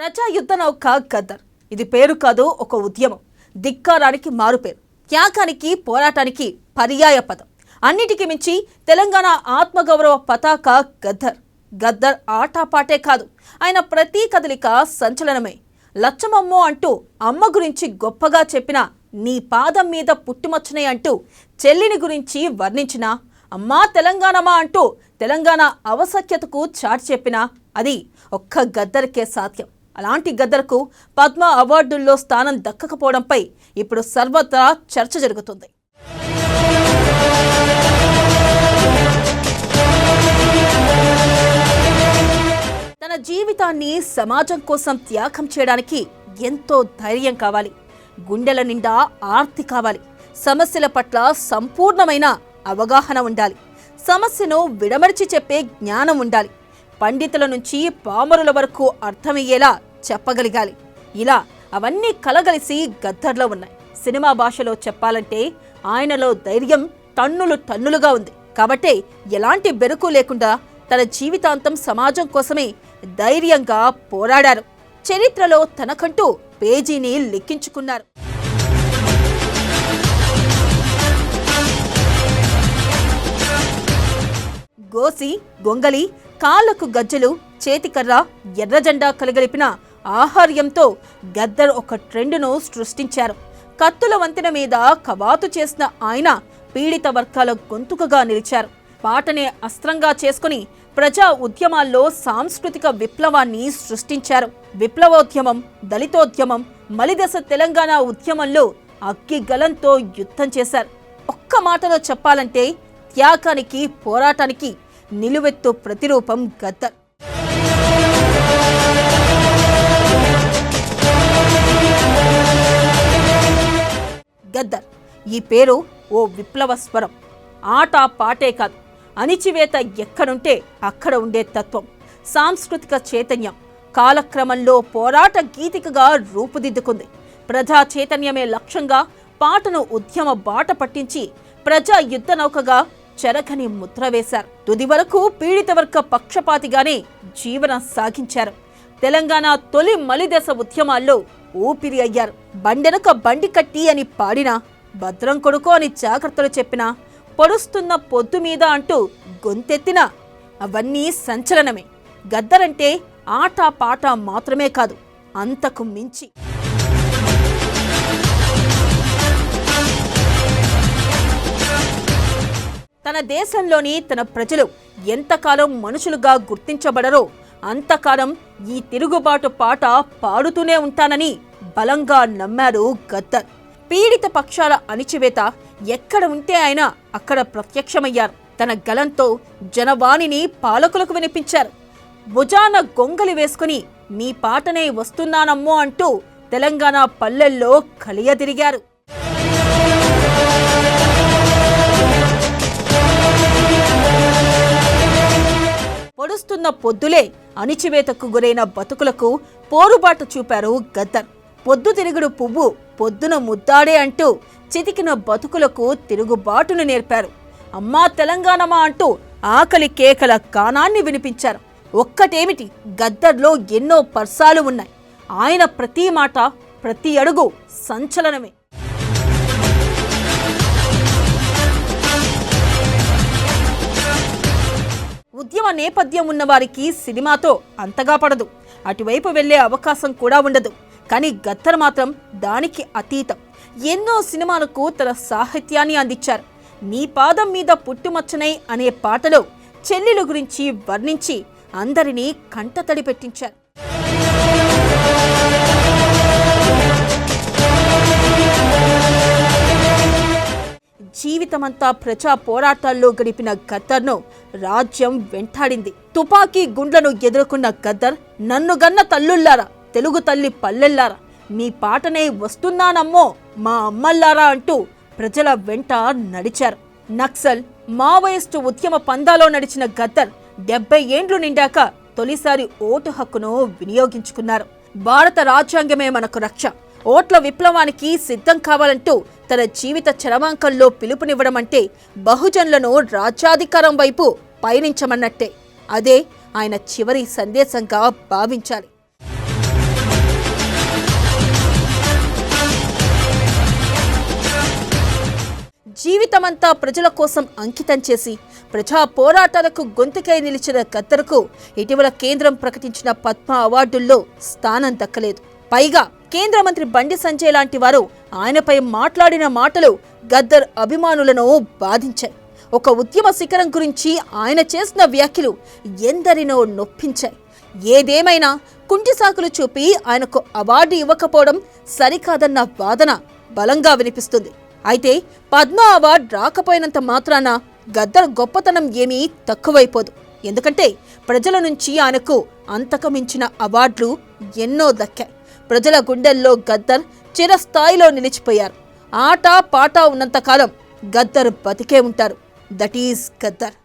ప్రజాయుద్ధ నౌక గద్దర్ ఇది పేరు కాదు ఒక ఉద్యమం. ధిక్కారానికి మారుపేరు త్యాగానికి పోరాటానికి పర్యాయ పదం. అన్నిటికీ మించి తెలంగాణ ఆత్మగౌరవ పతాక గద్దర్ గద్దర్ ఆటాపాటే కాదు ఆయన ప్రతి కదలిక సంచలనమే. లచ్చమమ్మో అంటూ అమ్మ గురించి గొప్పగా చెప్పిన నీ పాదం మీద పుట్టుమచ్చనే అంటూ చెల్లిని గురించి వర్ణించిన అమ్మా తెలంగాణమా అంటూ తెలంగాణ అవసఖ్యతకు చాటి చెప్పిన అది ఒక్క గద్దరికే సాధ్యం. అలాంటి గద్దర్కు పద్మ అవార్డుల్లో స్థానం దక్కకపోవడంపై ఇప్పుడు సర్వత్రా చర్చ జరుగుతుంది. తన జీవితాన్ని సమాజం కోసం త్యాగం చేయడానికి ఎంతో ధైర్యం కావాలి. గుండెల నిండా ఆర్తి కావాలి. సమస్యల పట్ల సంపూర్ణమైన అవగాహన ఉండాలి. సమస్యను విడమరిచి చెప్పే జ్ఞానం ఉండాలి. పండితుల నుంచి పామరుల వరకు అర్థమయ్యేలా చెప్పగలిగాలి. ఇలా అవన్నీ కలగలిసి గద్దర్లో ఉన్నాయి. సినిమా భాషలో చెప్పాలంటే ఆయనలో ధైర్యం టన్నులు టన్నులుగా ఉంది. కాబట్టే ఎలాంటి బెరుకు లేకుండా తన జీవితాంతం సమాజం కోసమే ధైర్యంగా పోరాడారు. చరిత్రలో తనకంటూ పేజీని లిఖించుకున్నారు. గోసి గొంగలి కాళ్ళకు గజ్జలు చేతికర్ర ఎర్రజెండా కలగలిపిన ఆహార్యంతో గద్దర్ ఒక ట్రెండ్ను సృష్టించారు. కత్తుల వంతెన మీద కవాతు చేసిన ఆయన పీడిత వర్గాల గొంతుకగా నిలిచారు. పాటనే అస్త్రంగా చేసుకుని ప్రజా ఉద్యమాల్లో సాంస్కృతిక విప్లవాన్ని సృష్టించారు. విప్లవోద్యమం దళితోద్యమం మలిదశ తెలంగాణ ఉద్యమంలో అగ్గిగలంతో యుద్ధం చేశారు. ఒక్క మాటలో చెప్పాలంటే త్యాగానికి పోరాటానికి నిలువెత్తు ప్రతిరూపం గద్దర్. గద్దర్. ఈ పేరు ఓ విప్లవ స్వరం. ఆట పాటే కాదు అణిచివేత ఎక్కడుంటే అక్కడ ఉండే తత్వం సాంస్కృతిక చైతన్యం కాలక్రమంలో పోరాట గీతికగా రూపుదిద్దుకుంది. ప్రజా చైతన్యమే లక్ష్యంగా పాటను ఉద్యమ బాట పట్టించి ప్రజా యుద్ధ నౌకగా చెరకని ముద్ర వేశారు. తుది వరకు పీడిత వర్గ పక్షపాతిగానే జీవనం సాగించారు. తెలంగాణ తొలి మలిదశ ఉద్యమాల్లో ఊపిరి అయ్యారు. బండెనక బండి కట్టి అని పాడినా భద్రం కొడుకో అని జాగ్రత్తలు చెప్పినా పొడుస్తున్న పొద్దు మీద అంటూ గొంతెత్తినా అవన్నీ సంచలనమే. గద్దరంటే ఆట పాట మాత్రమే కాదు అంతకు మించి. తన దేశంలోని తన ప్రజలు ఎంతకాలం మనుషులుగా గుర్తించబడరో అంతకాలం ఈ తిరుగుబాటు పాట పాడుతూనే ఉంటానని బలంగా నమ్మారు గద్దర్. పీడిత పక్షాల అణిచివేత ఎక్కడ ఉంటే ఆయన అక్కడ ప్రత్యక్షమయ్యారు. తన గలంతో జనవాణిని పాలకులకు వినిపించారు. భుజాన గొంగలి వేసుకుని మీ పాటనే వస్తున్నానమ్మో అంటూ తెలంగాణ పల్లెల్లో కలియదిరిగారు. పొడుస్తున్న పొద్దులే అణిచివేతకు గురైన బతుకులకు పోరుబాట చూపారు గద్దర్. పొద్దు తిరుగుడు పువ్వు పొద్దున ముద్దాడే అంటూ చితికిన బతుకులకు తిరుగుబాటును నేర్పారు. అమ్మా తెలంగాణమా అంటూ ఆకలి కేకల కానాన్ని వినిపించారు. ఒక్కటేమిటి? గద్దర్లో ఎన్నో పర్సాలు ఉన్నాయి. ఆయన ప్రతి మాట ప్రతి అడుగు సంచలనమే. ఉద్యమ నేపథ్యం ఉన్న వారికి సినిమాతో అంతగా పడదు. అటువైపు వెళ్ళే అవకాశం కూడా ఉండదు. కానీ గద్దర్ మాత్రం దానికి అతీతం. ఎన్నో సినిమాలకు తన సాహిత్యాన్ని అందించారు. నీ పాదం మీద పుట్టుమచ్చనై అనే పాటలో చెల్లెలు గురించి వర్ణించి అందరినీ కంటతడి పెట్టించారు. జీవితమంతా ప్రజా పోరాటాల్లో గడిపిన గద్దర్ను రాజ్యం వెంటాడింది. తుపాకీ గుండ్లను ఎదుర్కొన్న గద్దర్ నన్ను గన్న తల్లుల్లారా తెలుగు తల్లి పల్లెల్లారా మీ పాటనే వస్తున్నానమ్మో మా అమ్మల్లారా అంటూ ప్రజల వెంట నడిచారు. నక్సల్ మావోయిస్టు ఉద్యమ పందాలో నడిచిన గద్దర్ డెబ్బై ఏండ్లు నిండాక తొలిసారి ఓటు హక్కును వినియోగించుకున్నారు. భారత రాజ్యాంగమే మనకు రక్ష. ఓట్ల విప్లవానికి సిద్ధం కావాలంటూ తన జీవిత చరమాంకంలో పిలుపునివ్వడం అంటే బహుజన్లను రాజ్యాధికారం వైపు పయనించమన్నట్టే. అదే ఆయన చివరి సందేశంగా భావించాలి. జీవితమంతా ప్రజల కోసం అంకితం చేసి ప్రజా పోరాటాలకు గొంతుకై నిలిచిన గద్దర్కు ఇటీవల కేంద్రం ప్రకటించిన పద్మ అవార్డుల్లో స్థానం దక్కలేదు. పైగా కేంద్ర మంత్రి బండి సంజయ్ లాంటి వారు ఆయనపై మాట్లాడిన మాటలు గద్దర్ అభిమానులను బాధించాయి. ఒక ఉద్యమ శిఖరం గురించి ఆయన చేసిన వ్యాఖ్యలు ఎందరినో నొప్పించాయి. ఏదేమైనా కుంటి సాకులు చూపి ఆయనకు అవార్డు ఇవ్వకపోవడం సరికాదన్న వాదన బలంగా వినిపిస్తుంది. అయితే పద్మ అవార్డు రాకపోయినంత మాత్రాన గద్దర్ గొప్పతనం ఏమీ తక్కువైపోదు. ఎందుకంటే ప్రజల నుంచి ఆయనకు అంతకమించిన అవార్డులు ఎన్నో దక్కాయి. ప్రజల గుండెల్లో గద్దర్ చిరస్థాయిలో నిలిచిపోయారు. ఆట పాట ఉన్నంతకాలం గద్దర్ బతికే ఉంటారు. That is Gaddar.